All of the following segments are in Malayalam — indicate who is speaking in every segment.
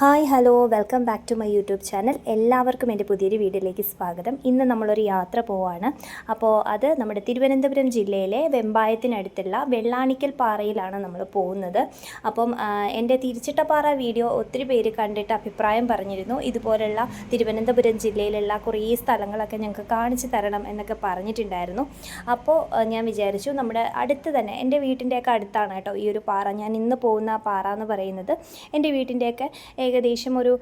Speaker 1: Hi hello welcome back to my YouTube channel. എല്ലാവർക്കും എന്റെ പുതിയൊരു വീഡിയോയിലേക്ക് സ്വാഗതം. ഇന്ന് നമ്മളൊരു യാത്ര പോവാണ്. അപ്പോൾ അത് നമ്മുടെ തിരുവനന്തപുരം ജില്ലയിലെ വെമ്പായത്തിനടുത്തുള്ള വെള്ളാണിക്കൽ പാറയിലാണ് നമ്മൾ പോകുന്നത്. അപ്പം എന്റെ തിരിച്ചിട്ടപ്പാറ വീഡിയോ ഒത്തിരി പേര് കണ്ടിട്ട് അഭിപ്രായം പറഞ്ഞിരുന്നു. ഇതുപോലുള്ള തിരുവനന്തപുരം ജില്ലയിലുള്ള കുറേ സ്ഥലങ്ങളൊക്കെ ഞങ്ങൾക്ക് കാണിച്ചു തരണം എന്നൊക്കെ പറഞ്ഞിട്ടുണ്ടായിരുന്നു. അപ്പോൾ ഞാൻ വിചാരിച്ചു നമ്മുടെ അടുത്ത് തന്നെ എന്റെ വീട്ടിന്റെയൊക്കെ അടുത്താണ് കേട്ടോ ഈ ഒരു പാറ. ഞാൻ ഇന്ന് പോകുന്ന പാറ എന്ന് പറയുന്നത് എന്റെ വീട്ടിന്റെയൊക്കെ ഏകദേശം ഒരു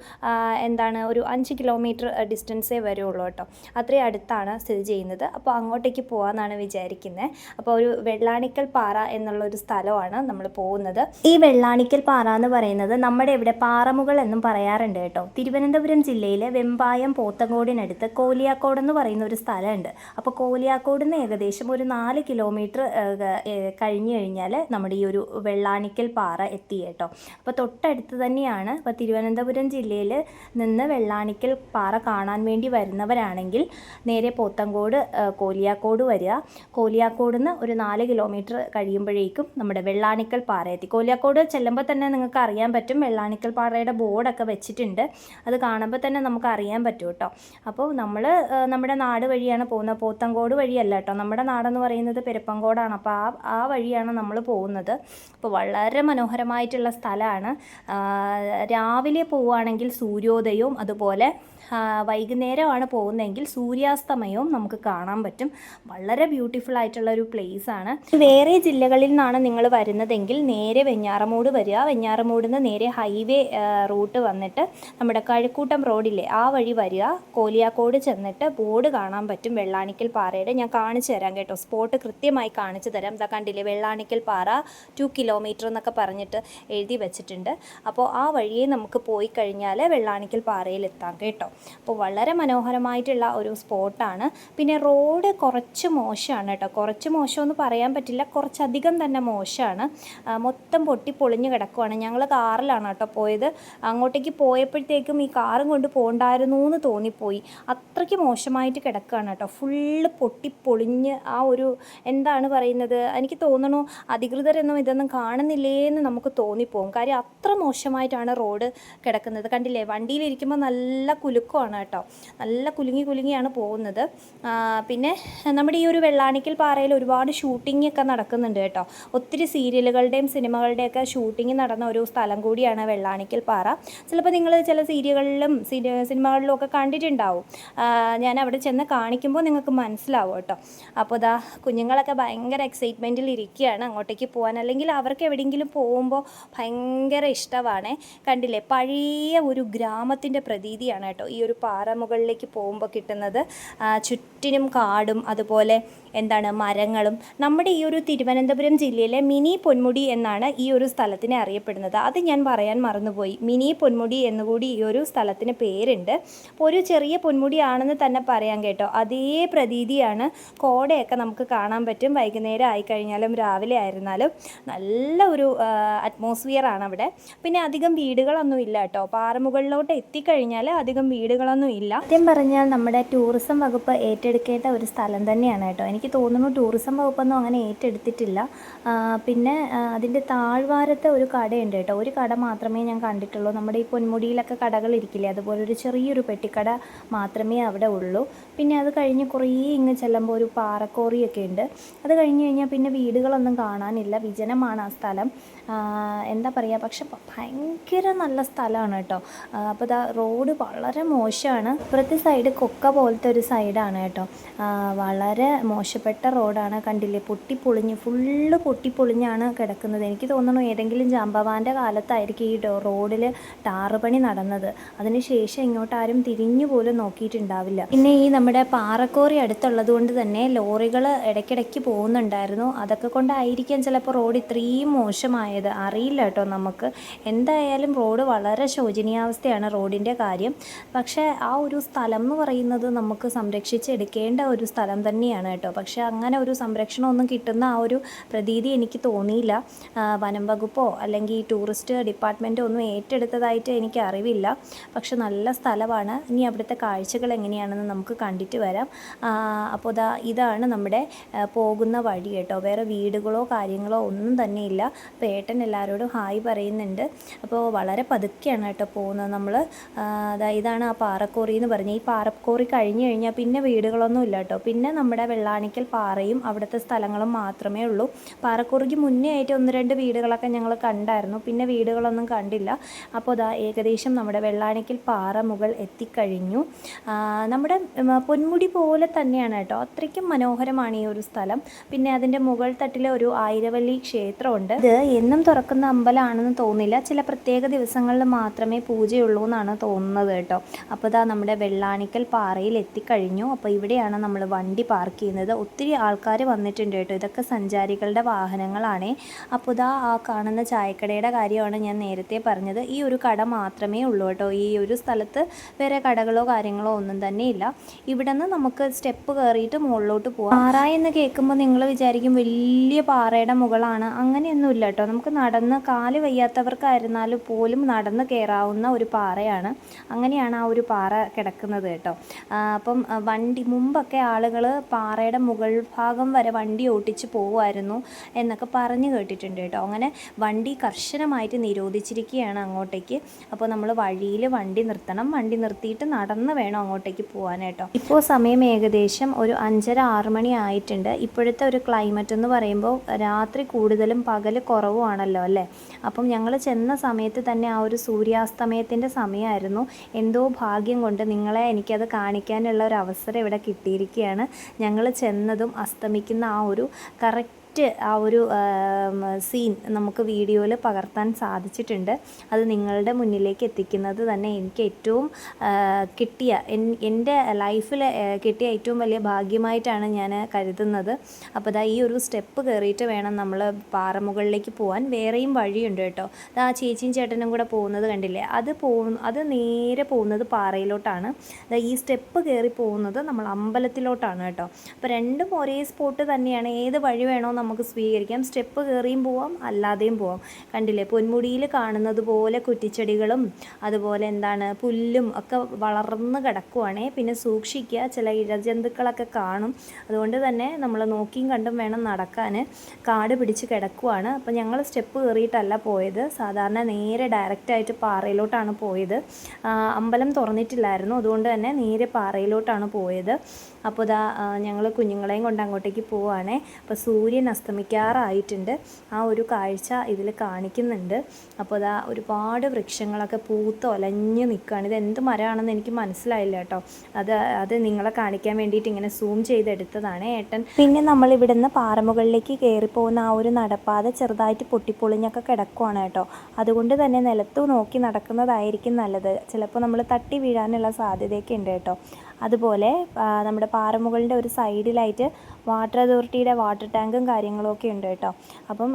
Speaker 1: എന്താണ് ഒരു അഞ്ച് കിലോമീറ്റർ ഡിസ്റ്റൻസേ വരുള്ളൂ കേട്ടോ. അത്രയും അടുത്താണ് സ്ഥിതി ചെയ്യുന്നത്. അപ്പോൾ അങ്ങോട്ടേക്ക് പോകാമെന്നാണ് വിചാരിക്കുന്നത് അപ്പോൾ ഒരു വെള്ളാണിക്കൽ പാറ എന്നുള്ള ഒരു സ്ഥലമാണ് നമ്മൾ പോകുന്നത്. ഈ വെള്ളാണിക്കൽ പാറ എന്ന് പറയുന്നത് നമ്മുടെ ഇവിടെ പാറമുകൾ എന്നും പറയാറുണ്ട് കേട്ടോ. തിരുവനന്തപുരം ജില്ലയിലെ വെമ്പായം പോത്തങ്കോടിനടുത്ത് കോലിയാക്കോട് എന്ന് പറയുന്ന ഒരു സ്ഥലമുണ്ട്. അപ്പോൾ കോലിയാക്കോട് നിന്ന് ഏകദേശം ഒരു നാല് കിലോമീറ്റർ കഴിഞ്ഞു കഴിഞ്ഞാൽ നമ്മുടെ ഈ ഒരു വെള്ളാണിക്കൽ പാറ എത്തി കേട്ടോ. അപ്പോൾ തൊട്ടടുത്ത് തന്നെയാണ് ഇപ്പോൾ ജില്ലയിൽ നിന്ന് വെള്ളാണിക്കൽ പാറ കാണാൻ വേണ്ടി വരുന്നവരാണെങ്കിൽ നേരെ പോത്തങ്കോട് കോലിയാക്കോട് വരിക. കോലിയാക്കോട് നിന്ന് ഒരു നാല് കിലോമീറ്റർ കഴിയുമ്പോഴേക്കും നമ്മുടെ വെള്ളാണിക്കൽ പാറ എത്തി. കോലിയാക്കോട് ചെല്ലുമ്പോൾ തന്നെ നിങ്ങൾക്ക് അറിയാൻ പറ്റും വെള്ളാണിക്കൽ പാറയുടെ ബോർഡൊക്കെ വെച്ചിട്ടുണ്ട്. അത് കാണുമ്പോൾ തന്നെ നമുക്ക് അറിയാൻ പറ്റും കേട്ടോ. അപ്പോൾ നമ്മൾ നമ്മുടെ നാട് വഴിയാണ് പോകുന്നത്. പോത്തങ്കോട് വഴിയല്ല കേട്ടോ. നമ്മുടെ നാടെന്ന് പറയുന്നത് പെരുപ്പങ്കോടാണ്. അപ്പോൾ ആ ആ വഴിയാണ് നമ്മൾ പോകുന്നത്. അപ്പോൾ വളരെ മനോഹരമായിട്ടുള്ള സ്ഥലമാണ്. രാവിലെ പോവുകയാണെങ്കിൽ സൂര്യോദയവും അതുപോലെ വൈകുന്നേരമാണ് പോകുന്നതെങ്കിൽ സൂര്യാസ്തമയവും നമുക്ക് കാണാൻ പറ്റും. വളരെ ബ്യൂട്ടിഫുൾ ആയിട്ടുള്ള ഒരു പ്ലേസ് ആണ്. വേറെ ജില്ലകളിൽ നിന്നാണ് നിങ്ങൾ വരുന്നതെങ്കിൽ നേരെ വെഞ്ഞാറമൂട് വരിക. വെഞ്ഞാറമൂട് നിന്ന് നേരെ ഹൈവേ റൂട്ട് വന്നിട്ട് നമ്മുടെ കഴക്കൂട്ടം റോഡില്ലേ ആ വഴി വരിക. കോലിയാക്കോട് ചെന്നിട്ട് ബോർഡ് കാണാൻ പറ്റും വെള്ളാണിക്കൽ പാറയുടെ. ഞാൻ കാണിച്ചു തരാം കേട്ടോ. സ്പോട്ട് കൃത്യമായി കാണിച്ചു തരാം. ഇതാ കണ്ടില്ലേ വെള്ളാണിക്കൽ പാറ ടു കിലോമീറ്റർ എന്നൊക്കെ പറഞ്ഞിട്ട് എഴുതി വെച്ചിട്ടുണ്ട്. അപ്പോൾ ആ വഴിയെ നമുക്ക് പോയി കഴിഞ്ഞാൽ വെള്ളാണിക്കൽ പാറയിൽ എത്താം കേട്ടോ. അപ്പോൾ വളരെ മനോഹരമായിട്ടുള്ള ഒരു സ്പോട്ടാണ്. പിന്നെ റോഡ് കുറച്ച് മോശമാണ് കേട്ടോ. കുറച്ച് മോശമെന്ന് പറയാൻ പറ്റില്ല. കുറച്ചധികം തന്നെ മോശമാണ്. മൊത്തം പൊട്ടി പൊളിഞ്ഞു കിടക്കുവാണ്. ഞങ്ങൾ കാറിലാണ് കേട്ടോ പോയത്. അങ്ങോട്ടേക്ക് പോയപ്പോഴത്തേക്കും ഈ കാറും കൊണ്ട് പോകണ്ടായിരുന്നു എന്ന് തോന്നിപ്പോയി. അത്രയ്ക്ക് മോശമായിട്ട് കിടക്കുകയാണ് കേട്ടോ. ഫുള്ള് പൊട്ടി പൊളിഞ്ഞ് ആ ഒരു എന്താണ് പറയുന്നത്? എനിക്ക് തോന്നണു അധികൃതരൊന്നും ഇതൊന്നും കാണുന്നില്ലേ എന്ന് നമുക്ക് തോന്നിപ്പോകും. കാര്യം അത്ര മോശമായിട്ടാണ് റോഡ് കിടക്കുന്നത്. കണ്ടില്ലേ? വണ്ടിയിലിരിക്കുമ്പോൾ നല്ല കുലുക്കമാണ് കേട്ടോ. നല്ല കുലുങ്ങി കുലുങ്ങിയാണ് പോകുന്നത്. പിന്നെ നമ്മുടെ ഈ ഒരു വെള്ളാണിക്കൽ പാറയിൽ ഒരുപാട് ഷൂട്ടിംഗ് ഒക്കെ നടക്കുന്നുണ്ട് കേട്ടോ. ഒത്തിരി സീരിയലുകളുടെയും സിനിമകളുടെയൊക്കെ ഷൂട്ടിംഗ് നടന്ന ഒരു സ്ഥലം കൂടിയാണ് വെള്ളാണിക്കൽ പാറ. ചിലപ്പോൾ നിങ്ങൾ ചില സീരിയലുകളിലും സിനി- സിനിമകളിലും ഒക്കെ കണ്ടിട്ടുണ്ടാവും. ഞാൻ അവിടെ ചെന്ന് കാണിക്കുമ്പോൾ നിങ്ങൾക്ക് മനസ്സിലാവും കേട്ടോ. അപ്പോൾ ഇതാ കുഞ്ഞുങ്ങളൊക്കെ ഭയങ്കര എക്സൈറ്റ്മെന്റിൽ ഇരിക്കുകയാണ് അങ്ങോട്ടേക്ക് പോകാൻ അല്ലെങ്കിൽ അവർക്ക് എവിടെയെങ്കിലും പോകുമ്പോൾ ഭയങ്കര ഇഷ്ടമാണ്. കണ്ടില്ലേ? പഴയ ഒരു ഗ്രാമത്തിന്റെ പ്രതീതിയാണ് കേട്ടോ. ഒരു പാറ മുകളിലേക്ക് പോകുമ്പോൾ കിട്ടുന്നത് ചുറ്റിനും കാടും അതുപോലെ എന്താണ് മരങ്ങളും. നമ്മുടെ ഈ ഒരു തിരുവനന്തപുരം ജില്ലയിലെ മിനി പൊന്മുടി എന്നാണ് ഈ ഒരു സ്ഥലത്തിനെ അറിയപ്പെടുന്നത്. അത് ഞാൻ പറയാൻ മറന്നുപോയി. മിനി പൊന്മുടി എന്നുകൂടി ഈ ഒരു സ്ഥലത്തിന് പേരുണ്ട്. ഒരു ചെറിയ പൊന്മുടി ആണെന്ന് തന്നെ പറയാം കേട്ടോ. അതേ പ്രതീതിയാണ് കോടയൊക്കെ നമുക്ക് കാണാൻ പറ്റും. വൈകുന്നേരം ആയിക്കഴിഞ്ഞാലും രാവിലെ ആയിരുന്നാലും നല്ല ഒരു അറ്റ്മോസ്ഫിയർ ആണ് അവിടെ. പിന്നെ അധികം വീടുകളൊന്നും ഇല്ല കേട്ടോ. പാറമുകളിലോട്ട് എത്തിക്കഴിഞ്ഞാൽ അധികം വീടുകളൊന്നും ഇല്ല. സത്യം പറഞ്ഞാൽ നമ്മുടെ ടൂറിസം വകുപ്പ് ഏറ്റെടുക്കേണ്ട ഒരു സ്ഥലം തന്നെയാണ് കേട്ടോ. എനിക്ക് തോന്നുന്നു ടൂറിസം വകുപ്പൊന്നും അങ്ങനെ ഏറ്റെടുത്തിട്ടില്ല. പിന്നെ അതിന്റെ താഴ്വാരത്തെ ഒരു കടയുണ്ട് കേട്ടോ. ഒരു കട മാത്രമേ ഞാൻ കണ്ടിട്ടുള്ളൂ. നമ്മുടെ ഈ പൊന്മുടിയിലൊക്കെ കടകൾ ഇരിക്കില്ലേ? അതുപോലെ ഒരു ചെറിയൊരു പെട്ടിക്കട മാത്രമേ അവിടെ ഉള്ളൂ. പിന്നെ അത് കഴിഞ്ഞ് കുറേ ഇങ്ങ് ചെല്ലുമ്പോൾ ഒരു പാറക്കോറിയൊക്കെ ഉണ്ട്. അത് കഴിഞ്ഞ് കഴിഞ്ഞാൽ പിന്നെ വീടുകളൊന്നും കാണാനില്ല. വിജനമാണ് ആ സ്ഥലം. എന്താ പറയുക പക്ഷെ ഭയങ്കര നല്ല സ്ഥലമാണ് കേട്ടോ. അപ്പോൾ ഇതാ റോഡ് വളരെ മോശമാണ് ഇപ്പുറത്തെ സൈഡ് കൊക്ക പോലത്തെ ഒരു സൈഡാണ് കേട്ടോ. വളരെ മോശപ്പെട്ട റോഡാണ്. കണ്ടില്ലേ പൊട്ടിപ്പൊളിഞ്ഞ് ഫുള്ള് പൊട്ടിപ്പൊളിഞ്ഞാണ് കിടക്കുന്നത്. എനിക്ക് തോന്നുന്നു ഏതെങ്കിലും ജാമ്പവാന്റെ കാലത്തായിരിക്കും ഈ റോഡിൽ ടാറ് പണി നടന്നത്. അതിനുശേഷം ഇങ്ങോട്ട് ആരും തിരിഞ്ഞു പോലും നോക്കിയിട്ടുണ്ടാവില്ല. പിന്നെ ഈ നമ്മുടെ പാറക്കോറി അടുത്തുള്ളത് കൊണ്ട് തന്നെ ലോറികൾ ഇടയ്ക്കിടയ്ക്ക് പോകുന്നുണ്ടായിരുന്നു. അതൊക്കെ കൊണ്ടായിരിക്കാം ചിലപ്പോൾ റോഡ് ഇത്രയും മോശമായത്. അറിയില്ല കേട്ടോ നമുക്ക്. എന്തായാലും റോഡ് വളരെ ശോചനീയാവസ്ഥയാണ് റോഡിന്റെ കാര്യം. പക്ഷേ ആ ഒരു സ്ഥലം എന്ന് പറയുന്നത് നമുക്ക് സംരക്ഷിച്ചെടുക്കേണ്ട ഒരു സ്ഥലം തന്നെയാണ് കേട്ടോ. പക്ഷേ അങ്ങനെ ഒരു സംരക്ഷണമൊന്നും കിട്ടുന്ന ആ ഒരു പ്രതീതി എനിക്ക് തോന്നിയില്ല. വനം വകുപ്പോ അല്ലെങ്കിൽ ടൂറിസ്റ്റ് ഡിപ്പാർട്ട്മെന്റോ ഒന്നും ഏറ്റെടുത്തതായിട്ട് എനിക്ക് അറിവില്ല. പക്ഷെ നല്ല സ്ഥലമാണ്. ഇനി അവിടുത്തെ കാഴ്ചകൾ എങ്ങനെയാണെന്ന് നമുക്ക് കണ്ടിട്ട് വരാം. അപ്പോൾ ദാ ഇതാണ് നമ്മുടെ പോകുന്ന വഴി കേട്ടോ. വേറെ വീടുകളോ കാര്യങ്ങളോ ഒന്നും തന്നെ ഇല്ല. അപ്പോൾ ഏട്ടൻ എല്ലാവരോടും ഹായ് പറയുന്നുണ്ട്. അപ്പോൾ വളരെ പതുക്കെയാണ് കേട്ടോ പോകുന്നത് നമ്മൾ ഇതാണ് ആ പാറക്കോറി എന്ന് പറഞ്ഞ. ഈ പാറക്കോറി കഴിഞ്ഞ് കഴിഞ്ഞാൽ പിന്നെ വീടുകളൊന്നും ഇല്ല കേട്ടോ. പിന്നെ നമ്മുടെ വെള്ളാണിക്കൽ പാറയും അവിടുത്തെ സ്ഥലങ്ങളും മാത്രമേ ഉള്ളൂ. പാറക്കോറിക്ക് മുന്നേ ആയിട്ട് ഒന്ന് രണ്ട് വീടുകളൊക്കെ ഞങ്ങൾ കണ്ടായിരുന്നു. പിന്നെ വീടുകളൊന്നും കണ്ടില്ല. അപ്പോൾ അതാ ഏകദേശം നമ്മുടെ വെള്ളാണിക്കൽ പാറ മുകൾ എത്തിക്കഴിഞ്ഞു. നമ്മുടെ പൊന്മുടി പോലെ തന്നെയാണ് കേട്ടോ. അത്രയ്ക്കും മനോഹരമാണ് ഈ ഒരു സ്ഥലം. പിന്നെ അതിന്റെ മുകൾ തട്ടിലെ ഒരു ആയിരവല്ലി ക്ഷേത്രമുണ്ട്. ഇത് എന്നും തുറക്കുന്ന അമ്പലമാണെന്ന് തോന്നില്ല. ചില പ്രത്യേക ദിവസങ്ങളിൽ മാത്രമേ പൂജയുള്ളൂ എന്നാണ് തോന്നുന്നത് കേട്ടോ. അപ്പോൾ ഇതാ നമ്മുടെ വെള്ളാണിക്കൽ പാറയിൽ എത്തിക്കഴിഞ്ഞു. അപ്പോൾ ഇവിടെയാണ് നമ്മൾ വണ്ടി പാർക്ക് ചെയ്യുന്നത്. ഒത്തിരി ആൾക്കാർ വന്നിട്ടുണ്ട് കേട്ടോ. ഇതൊക്കെ സഞ്ചാരികളുടെ വാഹനങ്ങളാണേ. അപ്പോൾ ഇതാ ആ കാണുന്ന ചായക്കടയുടെ കാര്യമാണ് ഞാൻ നേരത്തെ പറഞ്ഞത്. ഈ ഒരു കട മാത്രമേ ഉള്ളൂ കേട്ടോ. ഈ ഒരു സ്ഥലത്ത് വേറെ കടകളോ കാര്യങ്ങളോ ഒന്നും തന്നെ ഇല്ല ഇവിടെ നിന്ന് നമുക്ക് സ്റ്റെപ്പ് കയറിയിട്ട് മുകളിലോട്ട് പോകാം പാറ എന്ന് കേൾക്കുമ്പോൾ നിങ്ങൾ വിചാരിക്കും വലിയ പാറയുടെ മുകളാണ്. അങ്ങനെയൊന്നും ഇല്ല കേട്ടോ. നമുക്ക് നടന്ന് കാൽ വയ്യാത്തവർക്കായിരുന്നാലും പോലും നടന്ന് കയറാവുന്ന ഒരു പാറയാണ്. അങ്ങനെയാണ് ആ ഒരു പാറ കിടക്കുന്നത് കേട്ടോ. അപ്പം വണ്ടി മുമ്പൊക്കെ ആളുകൾ പാറയുടെ മുകൾ ഭാഗം വരെ വണ്ടി ഓട്ടിച്ച് പോകുമായിരുന്നു എന്നൊക്കെ പറഞ്ഞു കേട്ടിട്ടുണ്ട് കേട്ടോ. അങ്ങനെ വണ്ടി കർശനമായിട്ട് നിരോധിച്ചിരിക്കുകയാണ് അങ്ങോട്ടേക്ക്. അപ്പോൾ നമ്മൾ വഴിയിൽ വണ്ടി നിർത്തണം. വണ്ടി നിർത്തിയിട്ട് നടന്ന് വേണം അങ്ങോട്ടേക്ക് പോകാനായിട്ടോ ഇപ്പോൾ സമയം ഏകദേശം ഒരു അഞ്ചര ആറ് മണി ആയിട്ടുണ്ട്. ഇപ്പോഴത്തെ ഒരു ക്ലൈമറ്റ് എന്ന് പറയുമ്പോൾ രാത്രി കൂടുതലും പകൽ കുറവുമാണല്ലോ അല്ലേ? അപ്പം ഞങ്ങൾ ചെന്ന സമയത്ത് തന്നെ ആ ഒരു സൂര്യാസ്തമയത്തിന്റെ സമയമായിരുന്നു. എന്തോ ഭാഗ്യം കൊണ്ട് നിങ്ങളെ എനിക്കത് കാണിക്കാനുള്ള ഒരു അവസരം ഇവിടെ കിട്ടിയിരിക്കുകയാണ്. ഞങ്ങൾ ചെന്നതും അസ്തമിക്കുന്ന ആ ഒരു കറക്റ്റ് ആ ഒരു സീൻ നമുക്ക് വീഡിയോയിൽ പകർത്താൻ സാധിച്ചിട്ടുണ്ട്. അത് നിങ്ങളുടെ മുന്നിലേക്ക് എത്തിക്കുന്നത് തന്നെ എനിക്ക് ഏറ്റവും കിട്ടിയ എന്റെ ലൈഫിൽ കിട്ടിയ ഏറ്റവും വലിയ ഭാഗ്യമായിട്ടാണ് ഞാൻ കരുതുന്നത്. അപ്പോൾ ദാ ഈ ഒരു സ്റ്റെപ്പ് കയറിയിട്ട് വേണം നമ്മൾ പാറമുകളിലേക്ക് പോകാൻ വേറെയും വഴിയുണ്ട് കേട്ടോ. അത് ആ ചേച്ചിയും ചേട്ടനും കൂടെ പോകുന്നത് കണ്ടില്ലേ? അത് പോ അത് നേരെ പോകുന്നത് പാറയിലോട്ടാണ്. ഈ സ്റ്റെപ്പ് കയറി പോകുന്നത് നമ്മൾ അമ്പലത്തിലോട്ടാണ് കേട്ടോ. അപ്പോൾ രണ്ടും ഒരേ സ്പോട്ട് തന്നെയാണ്. ഏത് വഴി വേണോ നമുക്ക് സ്വീകരിക്കാം. സ്റ്റെപ്പ് കയറിയും പോവാം അല്ലാതെയും പോവാം. കണ്ടില്ലേ? പൊന്മുടിയിൽ കാണുന്നത് പോലെ കുറ്റിച്ചെടികളും അതുപോലെ എന്താണ് പുല്ലും ഒക്കെ വളർന്ന് കിടക്കുവാണേ. പിന്നെ സൂക്ഷിക്കുക ചില ഇഴജന്തുക്കളൊക്കെ കാണും. അതുകൊണ്ട് തന്നെ നമ്മൾ നോക്കിയും കണ്ടും വേണം നടക്കാൻ. കാട് പിടിച്ച് കിടക്കുവാണ്. അപ്പോൾ ഞങ്ങൾ സ്റ്റെപ്പ് കയറിയിട്ടല്ല പോയത്. സാധാരണ നേരെ ഡയറക്റ്റായിട്ട് പാറയിലോട്ടാണ് പോയത്. അമ്പലം തുറന്നിട്ടില്ലായിരുന്നു. അതുകൊണ്ട് തന്നെ നേരെ പാറയിലോട്ടാണ് പോയത്. അപ്പോൾ ഇതാ ഞങ്ങൾ കുഞ്ഞുങ്ങളെയും കൊണ്ട് അങ്ങോട്ടേക്ക് പോവുകയാണേ അപ്പോൾ സൂര്യൻ അസ്തമിക്കാറായിട്ടുണ്ട്. ആ ഒരു കാഴ്ച ഇതിൽ കാണിക്കുന്നുണ്ട്. അപ്പോൾ അതാ ഒരുപാട് വൃക്ഷങ്ങളൊക്കെ പൂത്ത് ഒലഞ്ഞ് നിൽക്കുകയാണ് ഇത് എന്ത് മരമാണെന്ന് എനിക്ക് മനസ്സിലായില്ല കേട്ടോ. അത് അത് നിങ്ങളെ കാണിക്കാൻ വേണ്ടിയിട്ട് ഇങ്ങനെ സൂം ചെയ്തെടുത്തതാണ് ഏട്ടൻ. പിന്നെ നമ്മൾ ഇവിടുന്ന് പാറമുകളിലേക്ക് കയറിപ്പോകുന്ന ആ ഒരു നടപ്പാത ചെറുതായിട്ട് പൊട്ടിപ്പൊളിഞ്ഞൊക്കെ കിടക്കുവാണ് കേട്ടോ. അതുകൊണ്ട് തന്നെ നിലത്ത് നോക്കി നടക്കുന്നതായിരിക്കും നല്ലത്. ചിലപ്പോൾ നമ്മൾ തട്ടി വീഴാനുള്ള സാധ്യതയൊക്കെ ഉണ്ട് കേട്ടോ. അതുപോലെ നമ്മുടെ പാറമുകളുടെ ഒരു സൈഡിലായിട്ട് വാട്ടർ അതോറിറ്റിയുടെ വാട്ടർ ടാങ്കും കാര്യങ്ങളും ഒക്കെ ഉണ്ട് കേട്ടോ. അപ്പം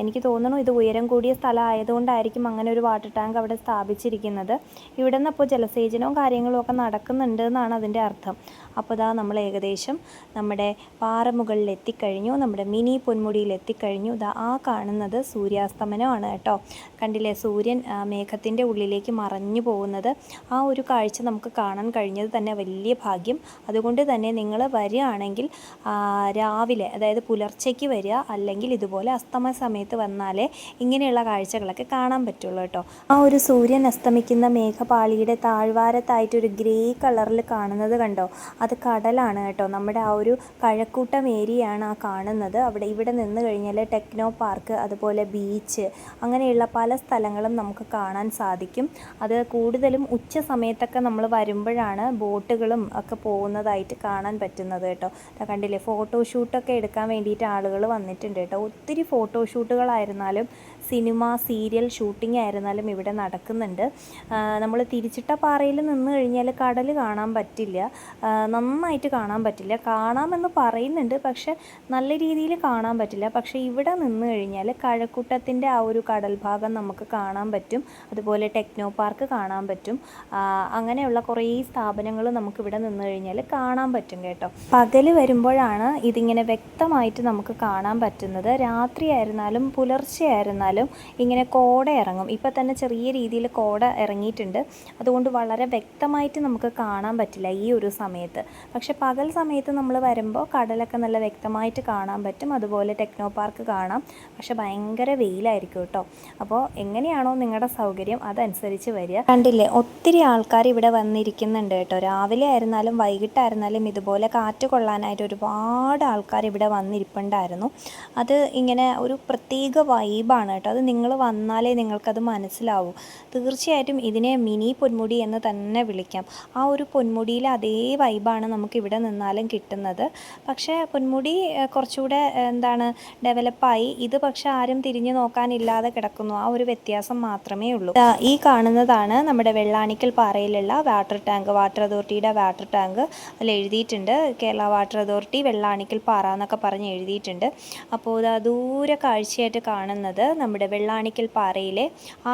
Speaker 1: എനിക്ക് തോന്നുന്നു ഇത് ഉയരം കൂടിയ സ്ഥലം ആയതുകൊണ്ടായിരിക്കും അങ്ങനെ ഒരു വാട്ടർ ടാങ്ക് അവിടെ സ്ഥാപിച്ചിരിക്കുന്നത്. ഇവിടെ നിന്ന് അപ്പോൾ ജലസേചനവും കാര്യങ്ങളും ഒക്കെ നടക്കുന്നുണ്ട് എന്നാണ് അതിന്റെ അർത്ഥം. അപ്പോൾ ഇതാ നമ്മൾ ഏകദേശം നമ്മുടെ പാറമുകളിൽ എത്തിക്കഴിഞ്ഞു നമ്മുടെ മിനി പൊന്മുടിയിൽ എത്തിക്കഴിഞ്ഞു. ഇതാ ആ കാണുന്നത് സൂര്യാസ്തമനമാണ് കേട്ടോ. കണ്ടില്ലേ? സൂര്യൻ മേഘത്തിന്റെ ഉള്ളിലേക്ക് മറഞ്ഞു പോകുന്നത്. ആ ഒരു കാഴ്ച നമുക്ക് കാണാൻ കഴിഞ്ഞത് തന്നെ വലിയ ഭാഗ്യം. അതുകൊണ്ട് തന്നെ നിങ്ങൾ വരികയാണെങ്കിൽ രാവിലെ അതായത് പുലർച്ചയ്ക്ക് വരിക അല്ലെങ്കിൽ ഇതുപോലെ അസ്തമയ സമയത്ത് വന്നാലേ ഇങ്ങനെയുള്ള കാഴ്ചകളൊക്കെ കാണാൻ പറ്റുള്ളൂ കേട്ടോ. ആ ഒരു സൂര്യൻ അസ്തമിക്കുന്ന മേഘപാളിയുടെ താഴ്വാരത്തായിട്ട് ഒരു ഗ്രേ കളറിൽ കാണുന്നത് കണ്ടോ? അത് കടലാണ് കേട്ടോ. നമ്മുടെ ആ ഒരു കഴക്കൂട്ടം ഏരിയയാണ് ആ കാണുന്നത്. അവിടെ ഇവിടെ നിന്ന് കഴിഞ്ഞാൽ ടെക്നോ പാർക്ക് അതുപോലെ ബീച്ച് അങ്ങനെയുള്ള പല സ്ഥലങ്ങളും നമുക്ക് കാണാൻ സാധിക്കും. അത് കൂടുതലും ഉച്ച സമയത്തൊക്കെ നമ്മൾ വരുമ്പോഴാണ് ബോട്ടുകളും ഒക്കെ പോകുന്നതായിട്ട് കാണാൻ പറ്റുന്നത് കേട്ടോ. കണ്ടില്ലേ ഫോട്ടോഷൂട്ടൊക്കെ എടുക്കാൻ വേണ്ടിയിട്ട് ആളുകൾ വന്നിട്ടുണ്ട് കേട്ടോ. ഒത്തിരി ഫോട്ടോഷൂട്ടുകളായിരുന്നാലും സിനിമ സീരിയൽ ഷൂട്ടിംഗ് ആയിരുന്നാലും ഇവിടെ നടക്കുന്നുണ്ട്. നമ്മൾ തിരിച്ചിട്ട പാറയിൽ നിന്ന് കഴിഞ്ഞാൽ കടൽ കാണാൻ പറ്റില്ല. നന്നായിട്ട് കാണാൻ പറ്റില്ല. കാണാമെന്ന് പറയുന്നുണ്ട് പക്ഷെ നല്ല രീതിയിൽ കാണാൻ പറ്റില്ല. പക്ഷേ ഇവിടെ നിന്ന് കഴിഞ്ഞാൽ കഴക്കൂട്ടത്തിന്റെ ആ ഒരു കടൽ ഭാഗം നമുക്ക് കാണാൻ പറ്റും. അതുപോലെ ടെക്നോ പാർക്ക് കാണാൻ പറ്റും. അങ്ങനെയുള്ള കുറേ സ്ഥാപനങ്ങൾ നമുക്ക് ഇവിടെ നിന്ന് കഴിഞ്ഞാൽ കാണാൻ പറ്റും കേട്ടോ. പകൽ വരുമ്പോഴാണ് ഇതിങ്ങനെ വ്യക്തമായിട്ട് നമുക്ക് കാണാൻ പറ്റുന്നത്. രാത്രി ആയിരുന്നാലും പുലർച്ചെ ആയിരുന്നാലും നിന്നാലും ഇങ്ങനെ കോട ഇറങ്ങും. ഇപ്പോൾ തന്നെ ചെറിയ രീതിയിൽ കോട ഇറങ്ങിയിട്ടുണ്ട്. അതുകൊണ്ട് വളരെ വ്യക്തമായിട്ട് നമുക്ക് കാണാൻ പറ്റില്ല ഈ ഒരു സമയത്ത്. പക്ഷെ പകൽ സമയത്ത് നമ്മൾ വരുമ്പോൾ കടലൊക്കെ നല്ല വ്യക്തമായിട്ട് കാണാൻ പറ്റും. അതുപോലെ ടെക്നോ പാർക്ക് കാണാം. പക്ഷെ ഭയങ്കര വെയിലായിരിക്കും കേട്ടോ. അപ്പോൾ എങ്ങനെയാണോ നിങ്ങളുടെ സൗകര്യം അതനുസരിച്ച് വരിക. കണ്ടില്ലേ ഒത്തിരി ആൾക്കാർ ഇവിടെ വന്നിരിക്കുന്നുണ്ട് കേട്ടോ. രാവിലെ ആയിരുന്നാലും വൈകിട്ടായിരുന്നാലും ഇതുപോലെ കാറ്റ് കൊള്ളാനായിട്ട് ഒരുപാട് ആൾക്കാർ ഇവിടെ വന്നിരിപ്പുണ്ടായിരുന്നു. അത് ഇങ്ങനെ ഒരു പ്രത്യേക വൈബാണ് കേട്ടോ. അത് നിങ്ങൾ വന്നാലേ നിങ്ങൾക്കത് മനസ്സിലാവൂ. തീർച്ചയായിട്ടും ഇതിനെ മിനി പൊന്മുടി എന്ന് തന്നെ വിളിക്കാം. ആ ഒരു പൊന്മുടിയിലെ അതേ വൈബാണ് നമുക്ക് ഇവിടെ നിന്നാലും കിട്ടുന്നത്. പക്ഷേ പൊന്മുടി കുറച്ചുകൂടെ എന്താണ് ഡെവലപ്പായി. ഇത് പക്ഷെ ആരും തിരിഞ്ഞു നോക്കാനില്ലാതെ കിടക്കുന്നു. ആ ഒരു വ്യത്യാസം മാത്രമേ ഉള്ളൂ. ഈ കാണുന്നതാണ് നമ്മുടെ വെള്ളാണിക്കൽ പാറയിലുള്ള വാട്ടർ ടാങ്ക്. വാട്ടർ അതോറിറ്റിയുടെ വാട്ടർ ടാങ്ക് അതിൽ എഴുതിയിട്ടുണ്ട്. കേരള വാട്ടർ അതോറിറ്റി വെള്ളാണിക്കൽ പാറ എന്നൊക്കെ പറഞ്ഞ് എഴുതിയിട്ടുണ്ട്. അപ്പോൾ ഇത് ദൂരെ കാഴ്ചയായിട്ട് കാണുന്നത് നമ്മുടെ വെള്ളാണിക്കൽ പാറയിലെ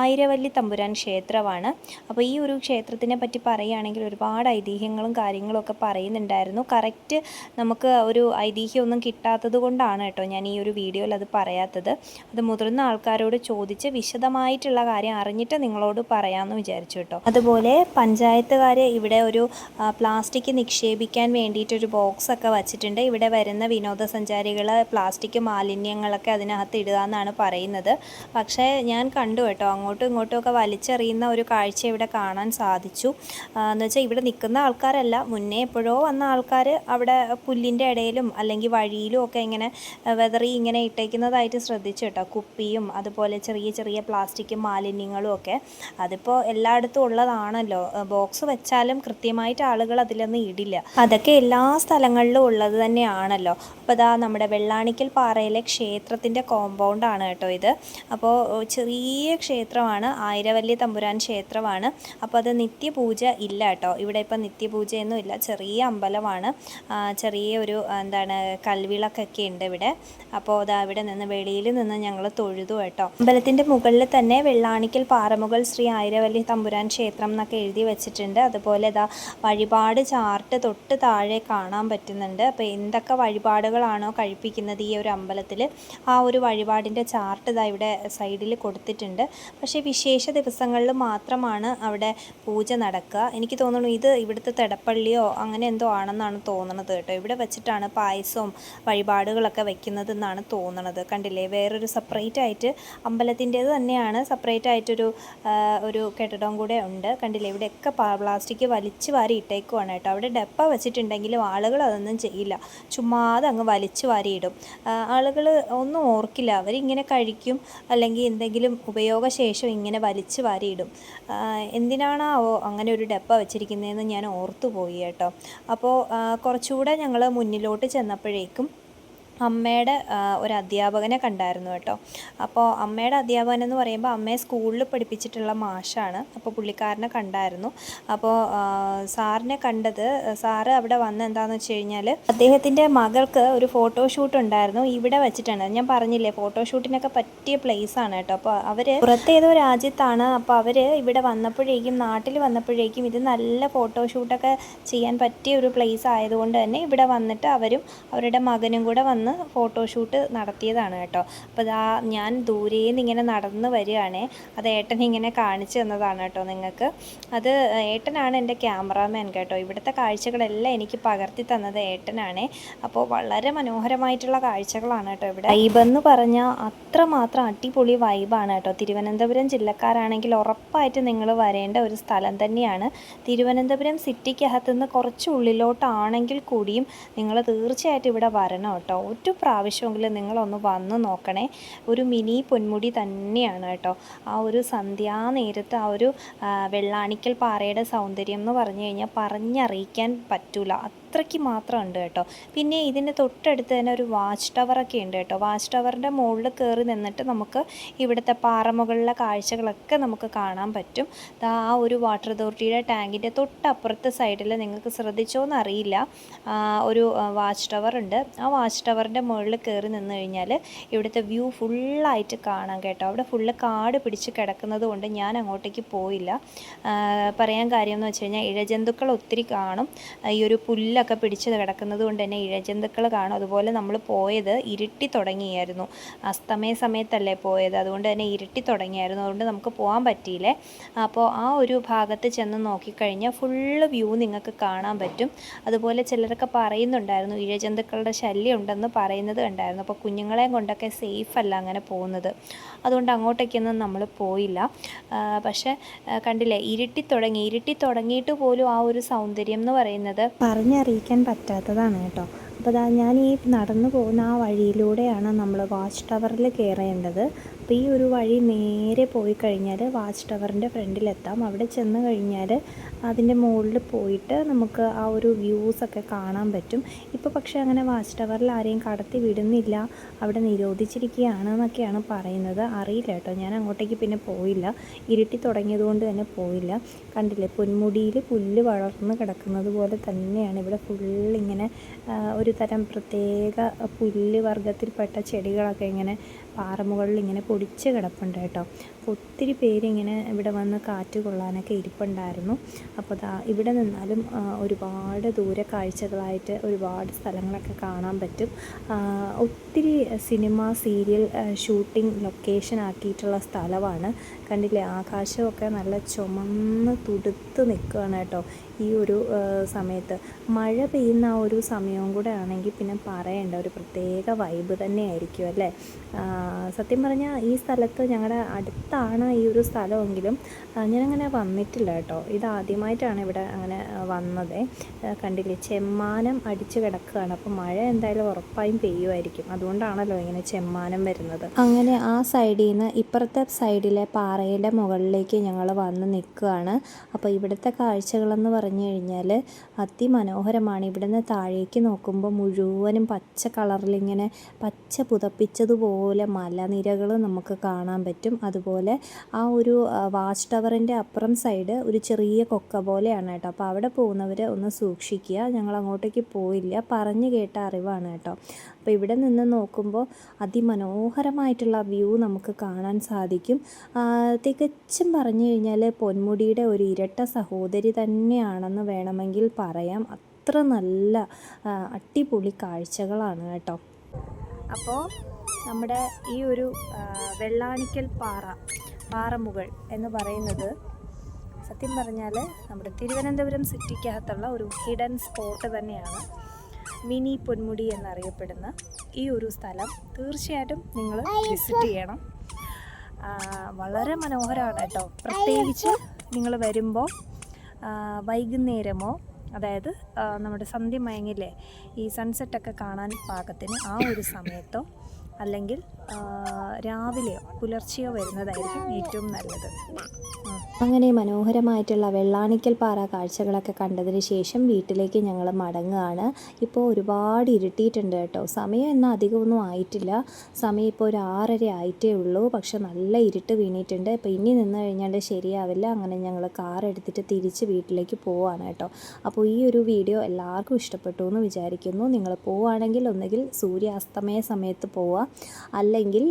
Speaker 1: ആയിരവല്ലി തമ്പുരാൻ ക്ഷേത്രമാണ്. അപ്പോൾ ഈ ഒരു ക്ഷേത്രത്തിനെ പറ്റി പറയുകയാണെങ്കിൽ ഒരുപാട് ഐതിഹ്യങ്ങളും കാര്യങ്ങളും ഒക്കെ പറയുന്നുണ്ടായിരുന്നു. കറക്റ്റ് നമുക്ക് ഒരു ഐതിഹ്യമൊന്നും കിട്ടാത്തത് കൊണ്ടാണ് കേട്ടോ ഞാൻ ഈ ഒരു വീഡിയോയിൽ അത് പറയാത്തത്. അത് മുതിർന്ന ആൾക്കാരോട് ചോദിച്ച് വിശദമായിട്ടുള്ള കാര്യം അറിഞ്ഞിട്ട് നിങ്ങളോട് പറയാമെന്ന് വിചാരിച്ചു കേട്ടോ. അതുപോലെ പഞ്ചായത്തുകാർ ഇവിടെ ഒരു പ്ലാസ്റ്റിക് നിക്ഷേപിക്കാൻ വേണ്ടിയിട്ടൊരു ബോക്സ് ഒക്കെ വച്ചിട്ടുണ്ട്. ഇവിടെ വരുന്ന വിനോദസഞ്ചാരികൾ പ്ലാസ്റ്റിക് മാലിന്യങ്ങളൊക്കെ അതിനകത്ത് ഇടുക എന്നാണ് പറയുന്നത്. പക്ഷേ ഞാൻ കണ്ടു കേട്ടോ. അങ്ങോട്ടും ഇങ്ങോട്ടും ഒക്കെ വലിച്ചെറിയുന്ന ഒരു കാഴ്ച ഇവിടെ കാണാൻ സാധിച്ചു. എന്ന് വെച്ചാൽ ഇവിടെ നിൽക്കുന്ന ആൾക്കാരല്ല. മുന്നേ എപ്പോഴോ വന്ന ആൾക്കാർ അവിടെ പുല്ലിന്റെ ഇടയിലും അല്ലെങ്കിൽ വഴിയിലും ഒക്കെ ഇങ്ങനെ വെതറി ഇങ്ങനെ ഇട്ടേക്കുന്നതായിട്ട് ശ്രദ്ധിച്ചു കേട്ടോ. കുപ്പിയും അതുപോലെ ചെറിയ ചെറിയ പ്ലാസ്റ്റിക് മാലിന്യങ്ങളും ഒക്കെ. അതിപ്പോൾ എല്ലായിടത്തും ഉള്ളതാണല്ലോ. ബോക്സ് വെച്ചാലും കൃത്യമായിട്ട് ആളുകൾ അതിലൊന്നും ഇടില്ല. അതൊക്കെ എല്ലാ സ്ഥലങ്ങളിലും ഉള്ളത് തന്നെയാണല്ലോ. അപ്പോൾ ഇതാ നമ്മുടെ വെള്ളാണിക്കൽ പാറയിലെ ക്ഷേത്രത്തിന്റെ കോമ്പൗണ്ടാണ് കേട്ടോ ഇത്. അപ്പോൾ ചെറിയ ക്ഷേത്രമാണ് ആയിരവല്ലി തമ്പുരാൻ ക്ഷേത്രമാണ്. അപ്പോൾ അത് നിത്യപൂജ ഇല്ല കേട്ടോ. ഇവിടെ ഇപ്പം നിത്യപൂജയൊന്നും ഇല്ല. ചെറിയ അമ്പലമാണ്. ചെറിയ ഒരു എന്താണ് കൽവിളക്കൊക്കെ ഉണ്ട് ഇവിടെ. അപ്പോൾ അത് അവിടെ നിന്ന് വെളിയിൽ നിന്ന് ഞങ്ങൾ തൊഴുതു കേട്ടോ. അമ്പലത്തിന്റെ മുകളിൽ തന്നെ വെള്ളാണിക്കൽ പാറമുകൾ ശ്രീ ആയിരവല്ലി തമ്പുരാൻ ക്ഷേത്രം എന്നൊക്കെ എഴുതി വെച്ചിട്ടുണ്ട്. അതുപോലെ ഇതാ വഴിപാട് ചാർട്ട് തൊട്ട് താഴെ കാണാൻ പറ്റുന്നുണ്ട്. അപ്പോൾ എന്തൊക്കെ വഴിപാടുകളാണോ കഴിപ്പിക്കുന്നത് ഈ ഒരു അമ്പലത്തിൽ ആ ഒരു വഴിപാടിന്റെ ചാർട്ട് ഇതാ ഇവിടെ സൈഡിൽ കൊടുത്തിട്ടുണ്ട്. പക്ഷേ വിശേഷ ദിവസങ്ങളിൽ മാത്രമാണ് അവിടെ പൂജ നടക്കുക. എനിക്ക് തോന്നുന്നു ഇത് ഇവിടുത്തെ തെടപ്പള്ളിയോ അങ്ങനെ എന്തോ ആണെന്നാണ് തോന്നുന്നത് കേട്ടോ. ഇവിടെ വെച്ചിട്ടാണ് പായസവും വഴിപാടുകളൊക്കെ വെക്കുന്നത് എന്നാണ് തോന്നുന്നത് കണ്ടില്ലേ? വേറൊരു സെപ്പറേറ്റ് ആയിട്ട് അമ്പലത്തിന്റേത് തന്നെയാണ്. സെപ്പറേറ്റ് ആയിട്ടൊരു ഒരു കെട്ടിടവും കൂടെ ഉണ്ട്. കണ്ടില്ലേ? ഇവിടെയൊക്കെ പ്ലാസ്റ്റിക് വലിച്ചു വാരി ഇട്ടേക്കുവാണ് കേട്ടോ. അവിടെ ഡപ്പ വെച്ചിട്ടുണ്ടെങ്കിലും ആളുകൾ അതൊന്നും ചെയ്യില്ല. ചുമ്മാതെ അങ്ങ് വലിച്ചു വാരിയിടും. ആളുകൾ ഒന്നും ഓർക്കില്ല. അവരിങ്ങനെ കഴിക്കും. അല്ലെങ്കിൽ എന്തെങ്കിലും ഉപയോഗശേഷം ഇങ്ങനെ വലിച്ചു വാരിയിടും. എന്തിനാണോ എന്തിനാണാവോ അങ്ങനെ ഒരു ഡപ്പ വെച്ചിരിക്കുന്നതെന്ന് ഞാൻ ഓർത്തു പോയി കേട്ടോ. അപ്പോൾ കുറച്ചുകൂടെ ഞങ്ങൾ മുന്നിലോട്ട് ചെന്നപ്പോഴേക്കും അമ്മയുടെ ഒരു അധ്യാപകനെ കണ്ടായിരുന്നു കേട്ടോ. അപ്പോൾ അമ്മയുടെ അധ്യാപകൻ എന്ന് പറയുമ്പോൾ അമ്മയെ സ്കൂളിൽ പഠിപ്പിച്ചിട്ടുള്ള മാഷാണ്. അപ്പോൾ പുള്ളിക്കാരനെ കണ്ടായിരുന്നു. അപ്പോൾ സാറിനെ കണ്ടത് സാറ് അവിടെ വന്ന് എന്താണെന്ന് വെച്ച് കഴിഞ്ഞാൽ അദ്ദേഹത്തിന്റെ മകൾക്ക് ഒരു ഫോട്ടോഷൂട്ട് ഉണ്ടായിരുന്നു. ഇവിടെ വെച്ചിട്ടാണ്. ഞാൻ പറഞ്ഞില്ലേ ഫോട്ടോഷൂട്ടിനൊക്കെ പറ്റിയ place ആണ് കേട്ടോ. അപ്പോൾ അവർ പുറത്തേതോ രാജ്യത്താണ്. അപ്പോൾ അവർ ഇവിടെ വന്നപ്പോഴേക്കും നാട്ടിൽ വന്നപ്പോഴേക്കും ഇത് നല്ല ഫോട്ടോഷൂട്ടൊക്കെ ചെയ്യാൻ പറ്റിയ ഒരു പ്ലേസ് ആയതുകൊണ്ട് തന്നെ ഇവിടെ വന്നിട്ട് അവരും അവരുടെ മകനും കൂടെ വന്ന് ഫോട്ടോഷൂട്ട് നടത്തിയതാണ് കേട്ടോ. അപ്പോൾ ഇതാ ഞാൻ ദൂരേന്ന് ഇങ്ങനെ നടന്ന് വരികയാണേ അത് ഏട്ടൻ ഇങ്ങനെ കാണിച്ചു തന്നതാണ് കേട്ടോ നിങ്ങൾക്ക്. അത് ഏട്ടനാണ് എന്റെ ക്യാമറാമാൻ കേട്ടോ. ഇവിടുത്തെ കാഴ്ചകളെല്ലാം എനിക്ക് പകർത്തി തന്നത് ഏട്ടനാണ്. അപ്പോൾ വളരെ മനോഹരമായിട്ടുള്ള കാഴ്ചകളാണ് കേട്ടോ ഇവിടെ. വൈബെന്ന് പറഞ്ഞാൽ അത്രമാത്രം അടിപൊളി വൈബാണ് കേട്ടോ. തിരുവനന്തപുരം ജില്ലക്കാരാണെങ്കിൽ ഉറപ്പായിട്ട് നിങ്ങൾ വരേണ്ട ഒരു സ്ഥലം തന്നെയാണ്. തിരുവനന്തപുരം സിറ്റിക്കകത്തുനിന്ന് കുറച്ച് ഉള്ളിലോട്ടാണെങ്കിൽ കൂടിയും നിങ്ങൾ തീർച്ചയായിട്ടും ഇവിടെ വരണം കേട്ടോ. ഒരു പ്രാവശ്യമെങ്കിലും നിങ്ങളൊന്ന് വന്ന് നോക്കണേ. ഒരു മിനി പൊന്മുടി തന്നെയാണ് കേട്ടോ. ആ ഒരു സന്ധ്യാനേരത്ത് ആ ഒരു വെള്ളാണിക്കൽ പാറയുടെ സൗന്ദര്യം എന്ന് പറഞ്ഞു കഴിഞ്ഞാൽ പറഞ്ഞറിയിക്കാൻ പറ്റൂല. അത്രയ്ക്ക് മാത്രം ഉണ്ട് കേട്ടോ. പിന്നെ ഇതിന്റെ തൊട്ടടുത്ത് തന്നെ ഒരു വാച്ച് ടവറൊക്കെ ഉണ്ട് കേട്ടോ. വാച്ച് ടവറിന്റെ മുകളിൽ കയറി നിന്നിട്ട് നമുക്ക് ഇവിടുത്തെ പാറമുകളിലെ കാഴ്ചകളൊക്കെ നമുക്ക് കാണാൻ പറ്റും. ആ ഒരു വാട്ടർ അതോറിറ്റിയുടെ ടാങ്കിന്റെ തൊട്ടപ്പുറത്തെ സൈഡിൽ നിങ്ങൾക്ക് ശ്രദ്ധിച്ചോ എന്നറിയില്ല ഒരു വാച്ച് ടവർ ഉണ്ട്. ആ വാച്ച് ടവറിന്റെ മുകളിൽ കയറി നിന്ന് കഴിഞ്ഞാൽ ഇവിടുത്തെ വ്യൂ ഫുള്ളായിട്ട് കാണാം കേട്ടോ. അവിടെ ഫുള്ള് കാട് പിടിച്ച് കിടക്കുന്നത് കൊണ്ട് ഞാൻ അങ്ങോട്ടേക്ക് പോയില്ല. പറയാൻ കാര്യം എന്ന് വെച്ച് കഴിഞ്ഞാൽ ഇഴജന്തുക്കൾ ഒത്തിരി കാണും. ഈ ഒരു പുല്ലൊക്കെ പിടിച്ച് കിടക്കുന്നത് കൊണ്ട് തന്നെ ഇഴജന്തുക്കൾ കാണും. അതുപോലെ നമ്മൾ പോയത് ഇരുട്ടി തുടങ്ങിയായിരുന്നു. അസ്തമയ സമയത്തല്ലേ പോയത്. അതുകൊണ്ട് തന്നെ ഇരുട്ടി തുടങ്ങിയായിരുന്നു. അതുകൊണ്ട് നമുക്ക് പോകാൻ പറ്റിയില്ലേ? അപ്പോൾ ആ ഒരു ഭാഗത്ത് ചെന്ന് നോക്കിക്കഴിഞ്ഞാൽ ഫുള്ള് വ്യൂ നിങ്ങൾക്ക് കാണാൻ പറ്റും. അതുപോലെ ചിലരൊക്കെ പറയുന്നുണ്ടായിരുന്നു ഇഴജന്തുക്കളുടെ ശല്യം ഉണ്ടെന്ന് പറയുന്നത് കണ്ടായിരുന്നു. അപ്പോൾ കുഞ്ഞുങ്ങളെയും കൊണ്ടൊക്കെ സേഫ് അല്ല അങ്ങനെ പോകുന്നത്. അതുകൊണ്ട് അങ്ങോട്ടേക്കൊന്നും നമ്മൾ പോയില്ല. പക്ഷെ കണ്ടില്ലേ ഇരുട്ടി തുടങ്ങി ഇരുട്ടി തുടങ്ങിയിട്ട് പോലും ആ ഒരു സൗന്ദര്യം എന്ന് പറയുന്നത്
Speaker 2: പറഞ്ഞറിയിക്കാൻ പറ്റാത്തതാണ് കേട്ടോ. അപ്പോൾ അതാ ഞാൻ ഈ നടന്നു പോകുന്ന ആ വഴിയിലൂടെയാണ് നമ്മൾ വാച്ച് ടവറിൽ കയറേണ്ടത്. അപ്പോൾ ഈ ഒരു വഴി നേരെ പോയി കഴിഞ്ഞാൽ വാച്ച് ടവറിന്റെ ഫ്രണ്ടിലെത്താം അവിടെ ചെന്ന് കഴിഞ്ഞാൽ അതിന്റെ മുകളിൽ പോയിട്ട് നമുക്ക് ആ ഒരു വ്യൂസൊക്കെ കാണാൻ പറ്റും. ഇപ്പോൾ പക്ഷേ അങ്ങനെ വാച്ച് ടവറിൽ ആരെയും കടത്തി വിടുന്നില്ല. അവിടെ നിരോധിച്ചിരിക്കുകയാണ് എന്നൊക്കെയാണ് പറയുന്നത്. അറിയില്ല കേട്ടോ ഞാൻ അങ്ങോട്ടേക്ക് പിന്നെ പോയില്ല. ഇരുട്ടി തുടങ്ങിയതുകൊണ്ട് തന്നെ പോയില്ല. കണ്ടില്ലേ പൊന്മുടിയിൽ പുല്ല് വളർന്ന് കിടക്കുന്നത് പോലെ തന്നെയാണ്. ഇവിടെ ഫുള്ളിങ്ങനെ ഒരു തരം പ്രത്യേക പുല്ല് വർഗത്തിൽപ്പെട്ട ചെടികളൊക്കെ ഇങ്ങനെ പാറമുകളിൽ ഇങ്ങനെ പൊടിച്ച് കിടപ്പുണ്ട് കേട്ടോ. അപ്പോൾ ഒത്തിരി പേരിങ്ങനെ ഇവിടെ വന്ന് കാറ്റ് കൊള്ളാനൊക്കെ ഇരിപ്പുണ്ടായിരുന്നു. അപ്പോൾ ദാ ഇവിടെ നിന്നാലും ഒരുപാട് ദൂര കാഴ്ചകളായിട്ട് ഒരുപാട് സ്ഥലങ്ങളൊക്കെ കാണാൻ പറ്റും. ഒത്തിരി സിനിമ സീരിയൽ ഷൂട്ടിംഗ് ലൊക്കേഷൻ ആക്കിയിട്ടുള്ള സ്ഥലമാണ്. കണ്ടില്ലേ? ആകാശമൊക്കെ നല്ല ചുമന്ന് തുടുത്ത് നിൽക്കുകയാണ് കേട്ടോ ഈ ഒരു സമയത്ത്. മഴ പെയ്യുന്ന ആ ഒരു സമയവും കൂടെ ആണെങ്കിൽ പിന്നെ പറയേണ്ട. ഒരു പ്രത്യേക വൈബ് തന്നെയായിരിക്കും അല്ലേ? സത്യം പറഞ്ഞാൽ ഈ സ്ഥലത്ത് ഞങ്ങളുടെ അടുത്താണ് ഈ ഒരു സ്ഥലമെങ്കിലും ഞാനങ്ങനെ വന്നിട്ടില്ല കേട്ടോ. ഇതാദ്യമായിട്ടാണ് ഇവിടെ അങ്ങനെ വന്നത്. കണ്ടില്ലേ ചെമ്മാനം അടിച്ചു കിടക്കുകയാണ്. അപ്പോൾ മഴ എന്തായാലും ഉറപ്പായും പെയ്യുമായിരിക്കും. അതുകൊണ്ടാണല്ലോ ഇങ്ങനെ ചെമ്മാനം വരുന്നത്. അങ്ങനെ ആ സൈഡിൽ നിന്ന് ഇപ്പുറത്തെ സൈഡിലെ പാറയുടെ മുകളിലേക്ക് ഞങ്ങൾ വന്ന് നിൽക്കുകയാണ്. അപ്പോൾ ഇവിടുത്തെ കാഴ്ചകളെന്ന് പറഞ്ഞു കഴിഞ്ഞാൽ അതിമനോഹരമാണ്. ഇവിടുന്ന് താഴേക്ക് നോക്കുമ്പോൾ മുഴുവനും പച്ച കളറിലിങ്ങനെ പച്ച പുതപ്പിച്ചതുപോലെ മലനിരകൾ നമുക്ക് കാണാൻ പറ്റും. അതുപോലെ ആ ഒരു വാച്ച് ടവറിന്റെ അപ്പുറം സൈഡ് ഒരു ചെറിയ കൊക്ക പോലെയാണ് കേട്ടോ. അപ്പോൾ അവിടെ പോകുന്നവർ ഒന്ന് സൂക്ഷിക്കുക. ഞങ്ങൾ അങ്ങോട്ടേക്ക് പോയില്ല. പറഞ്ഞു കേട്ട അറിവാണ് കേട്ടോ. അപ്പോൾ ഇവിടെ നിന്ന് നോക്കുമ്പോൾ അതിമനോഹരമായിട്ടുള്ള വ്യൂ നമുക്ക് കാണാൻ സാധിക്കും. തികച്ചും പറഞ്ഞു കഴിഞ്ഞാൽ പൊന്മുടിയുടെ ഒരു ഇരട്ട സഹോദരി തന്നെയാണെന്ന് വേണമെങ്കിൽ പറയാം. അത്ര നല്ല അടിപൊളി കാഴ്ചകളാണ് കേട്ടോ.
Speaker 1: അപ്പോൾ നമ്മുടെ ഈ ഒരു വെള്ളാണിക്കൽ പാറ പാറമുകൾ എന്ന് പറയുന്നത് സത്യം പറഞ്ഞാൽ നമ്മുടെ തിരുവനന്തപുരം സിറ്റിക്കകത്തുള്ള ഒരു ഹിഡൻ സ്പോട്ട് തന്നെയാണ് മിനി പൊന്മുടി എന്നറിയപ്പെടുന്ന ഈ ഒരു സ്ഥലം. തീർച്ചയായിട്ടും നിങ്ങൾ വിസിറ്റ് ചെയ്യണം. വളരെ മനോഹരമാണ് കേട്ടോ. പ്രത്യേകിച്ച് നിങ്ങൾ വരുമ്പോൾ വൈകുന്നേരമോ അതായത് നമ്മുടെ സന്ധ്യ മയങ്ങില്ലേ ഈ സൺസെറ്റൊക്കെ കാണാൻ പാകത്തിന് ആ ഒരു സമയത്തോ അല്ലെങ്കിൽ രാവിലെയോ പുലർച്ചെയോ വരുന്നതായിരിക്കും ഏറ്റവും നല്ലത്.
Speaker 2: അങ്ങനെ മനോഹരമായിട്ടുള്ള വെള്ളാണിക്കൽ പാറ കാഴ്ചകളൊക്കെ കണ്ടതിന് ശേഷം വീട്ടിലേക്ക് ഞങ്ങൾ മടങ്ങുകയാണ്. ഇപ്പോൾ ഒരുപാട് ഇരുട്ടിയിട്ടുണ്ട് കേട്ടോ. സമയം എന്നാൽ അധികമൊന്നും ആയിട്ടില്ല. സമയം ഇപ്പോൾ ഒരു ആറര ആയിട്ടേ ഉള്ളൂ. പക്ഷെ നല്ല ഇരുട്ട് വീണിട്ടുണ്ട്. ഇപ്പോൾ ഇനി നിന്ന് കഴിഞ്ഞാൽ ശരിയാവില്ല. അങ്ങനെ ഞങ്ങൾ കാർ എടുത്തിട്ട് തിരിച്ച് വീട്ടിലേക്ക് പോവാണ് കേട്ടോ. അപ്പോൾ ഈ ഒരു വീഡിയോ എല്ലാവർക്കും ഇഷ്ടപ്പെട്ടു എന്ന് വിചാരിക്കുന്നു. നിങ്ങൾ പോവുകയാണെങ്കിൽ ഒന്നുകിൽ സൂര്യാസ്തമയ സമയത്ത് പോവുക. അല്ലെങ്കിൽ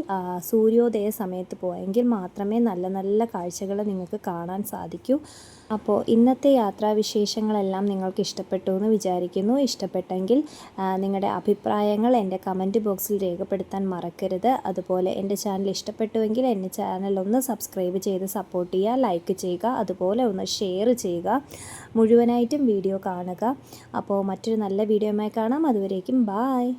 Speaker 2: സൂര്യോദയ സമയത്ത് പോവുക എങ്കിൽ മാത്രമേ നല്ല നല്ല കാഴ്ചകൾ നിങ്ങൾക്ക് കാണാൻ സാധിക്കൂ. അപ്പോൾ ഇന്നത്തെ യാത്രാവിശേഷങ്ങളെല്ലാം നിങ്ങൾക്ക് ഇഷ്ടപ്പെട്ടു എന്ന് വിചാരിക്കുന്നു. ഇഷ്ടപ്പെട്ടെങ്കിൽ നിങ്ങളുടെ അഭിപ്രായങ്ങൾ എന്റെ കമന്റ് ബോക്സിൽ രേഖപ്പെടുത്താൻ മറക്കരുത്. അതുപോലെ എന്റെ ചാനൽ ഇഷ്ടപ്പെട്ടുവെങ്കിൽ എന്റെ ചാനൽ ഒന്ന് സബ്സ്ക്രൈബ് ചെയ്ത് സപ്പോർട്ട് ചെയ്യുക ലൈക്ക് ചെയ്യുക അതുപോലെ ഒന്ന് ഷെയർ ചെയ്യുക. മുഴുവനായിട്ടും വീഡിയോ കാണുക. അപ്പോൾ മറ്റൊരു നല്ല വീഡിയോയുമായി കാണാം. അതുവരേക്കും ബായ്.